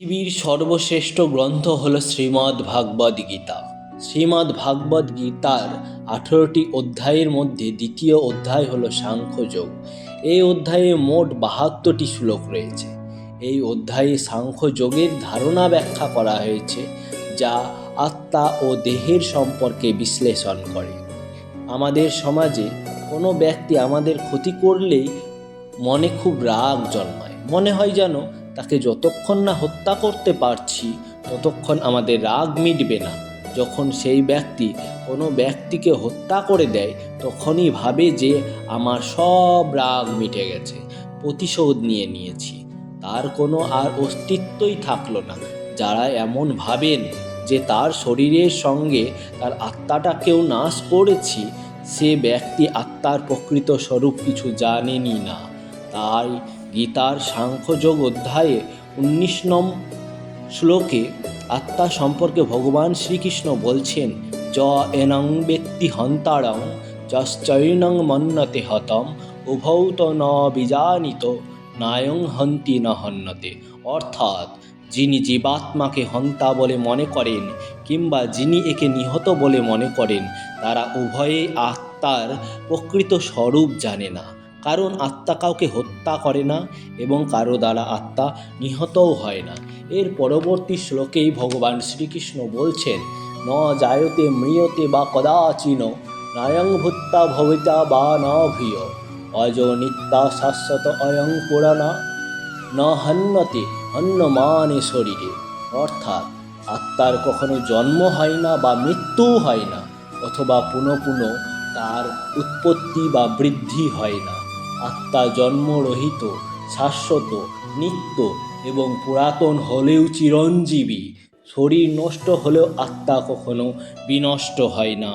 পৃথিবীর সর্বশ্রেষ্ঠ গ্রন্থ হল শ্রীমদ্ ভাগবত গীতা। শ্রীমদ্ ভাগবত গীতার আঠেরোটি অধ্যায়ের মধ্যে দ্বিতীয় অধ্যায় হল সাংখ্যযোগ এই অধ্যায়ে মোট বাহাত্তরটি শ্লোক রয়েছে। এই অধ্যায়ে সাংখ্যযোগের ধারণা ব্যাখ্যা করা হয়েছে, যা আত্মা ও দেহের সম্পর্কে বিশ্লেষণ করে। আমাদের সমাজে কোনো ব্যক্তি আমাদের ক্ষতি করলেই মনে খুব রাগ জন্মায়। মনে হয় যেন তাকে যতক্ষণ না হত্যা করতে পারছি, ততক্ষণ আমাদের রাগ মিটবে না। যখন সেই ব্যক্তি কোনো ব্যক্তিকে হত্যা করে দেয়, তখনই ভাবে যে আমার সব রাগ মিটে গেছে, প্রতিশোধ নিয়ে নিয়েছি। তার কোনো আর অস্তিত্বই থাকল না। যারা এমন ভাবেন যে তার শরীরের সঙ্গে তার আত্মাটাকেও নাশ করেছি, সে ব্যক্তি আত্মার প্রকৃত স্বরূপ কিছু জানেনই না। তাই গীতার সাংখ্যযোগ অধ্যায়ে উনিশ নম শ্লোকে আত্মা সম্পর্কে ভগবান শ্রীকৃষ্ণ বলছেন, য এনং ব্যক্তি হন্তারং যশ্চৈনং মন্নতে হতম, উভৌ তো ন বিজানিত, নায়ং হন্তি ন হন্যতে অর্থাৎ, যিনি জীবাত্মাকে হন্তা বলে মনে করেন কিংবা যিনি একে নিহত বলে মনে করেন, তারা উভয়েই আত্মার প্রকৃত স্বরূপ জানে না। কারণ আত্মা কাউকে হত্যা করে না এবং কারও দ্বারা আত্মা নিহতও হয় না। এর পরবর্তী শ্লোকেই ভগবান শ্রীকৃষ্ণ বলছেন, ন জায়তে মৃয়তে বা কদাচিন নায়ং ভূত্তা ভবিতা বা ন ভূয়, অজ নিত্যা শাশ্বত অয়ং পুরাণা, ন হন্যতে হন্যমানে শরীরে। অর্থাৎ আত্মার কখনো জন্ম হয় না বা মৃত্যুও হয় না, অথবা পুনঃ পুনঃ তার উৎপত্তি বা বৃদ্ধি হয় না। আত্মা জন্মরহিত, শাশ্বত, নিত্য এবং পুরাতন হলেও চিরঞ্জীবী। শরীর নষ্ট হলেও আত্মা কখনো বিনষ্ট হয় না।